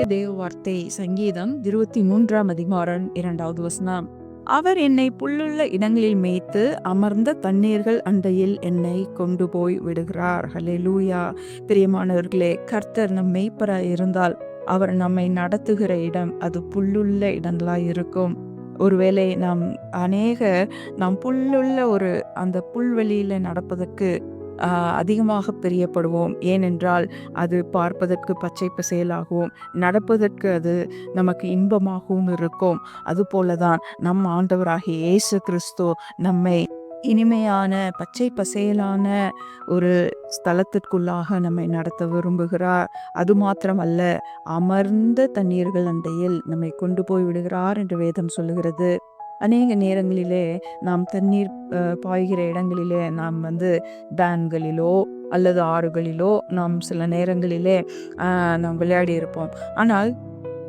இன்றைய தேவ வார்த்தை சங்கீதம் இருபத்தி மூன்றாம் அதிகாரம் இரண்டாவது வசனம். அவர் என்னை புல்லுள்ள இடங்களில் மேய்த்து அமர்ந்த தண்ணீர்கள் அண்டையில் என்னை கொண்டு போய் விடுகிறார். லூயா பிரியமானவர்களே கர்த்தர் நம் மேய்ப்பராய் இருந்தால் அவர் நம்மை நடத்துகிற இடம் அது புல்லுள்ள இடங்களாய் இருக்கும். ஒருவேளை நாம் அநேக நாம் புல்லுள்ள ஒரு அந்த புல்வெளியில நடப்பதற்கு அதிகமாக பிரியப்படுவோம். ஏனென்றால் அது பார்ப்பதற்கு பச்சை பசேலாகவும் நடப்பதற்கு அது நமக்கு இன்பமாகவும் இருக்கும். அதுபோலதான் நம் ஆண்டவராகிய இயேசு கிறிஸ்து நம்மை இனிமையான பச்சை பசேலான ஒரு ஸ்தலத்திற்குள்ளாக நம்மை நடத்த விரும்புகிறார். அது மாத்திரமல்ல அமர்ந்த தண்ணீர்கள் அண்டையில் நம்மை கொண்டு போய் விடுகிறார் என்று வேதம் சொல்லுகிறது. அநேக நேரங்களிலே நாம் தண்ணீர் பாய்கிற இடங்களிலே நாம் வந்து டேம்களிலோ அல்லது ஆறுகளிலோ நாம் சில நேரங்களிலே நாம் விளையாடி இருப்போம். ஆனால்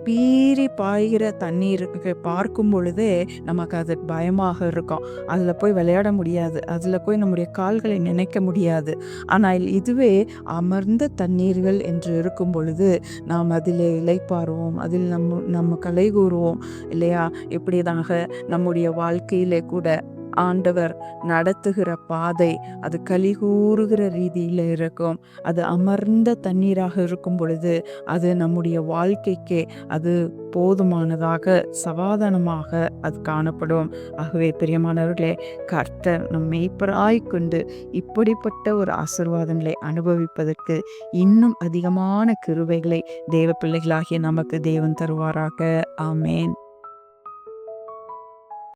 பீறி பாய்கிற தண்ணீருக்கு பார்க்கும் பொழுதே நமக்கு அது பயமாக இருக்கும். அதில் போய் விளையாட முடியாது. அதில் போய் நம்முடைய கால்களை நினைக்க முடியாது. ஆனால் இதுவே அமர்ந்த தண்ணீர்கள் என்று இருக்கும் பொழுது நாம் அதில் இளைப்பாறுவோம். அதில் நம்ம நம்ம கலை கூறுவோம் இல்லையா? இப்படிதாக நம்முடைய வாழ்க்கையிலே கூட. ஆண்டவர் நடத்துகிற பாதை அது கலிகூறுகிற ரீதியில் இருக்கும். அது அமர்ந்த தண்ணீராக இருக்கும் பொழுது அது நம்முடைய வாழ்க்கைக்கே அது போதுமானதாக சமாதானமாக அது காணப்படும். ஆகவே பிரியமானவர்களே கர்த்தர் நம் மெய்ப்பராய் கொண்டு இப்படிப்பட்ட ஒரு ஆசிர்வாதங்களை அனுபவிப்பதற்கு இன்னும் அதிகமான கிருவைகளை தேவ பிள்ளைகளாகிய நமக்கு தேவன் தருவாராக. ஆமேன்.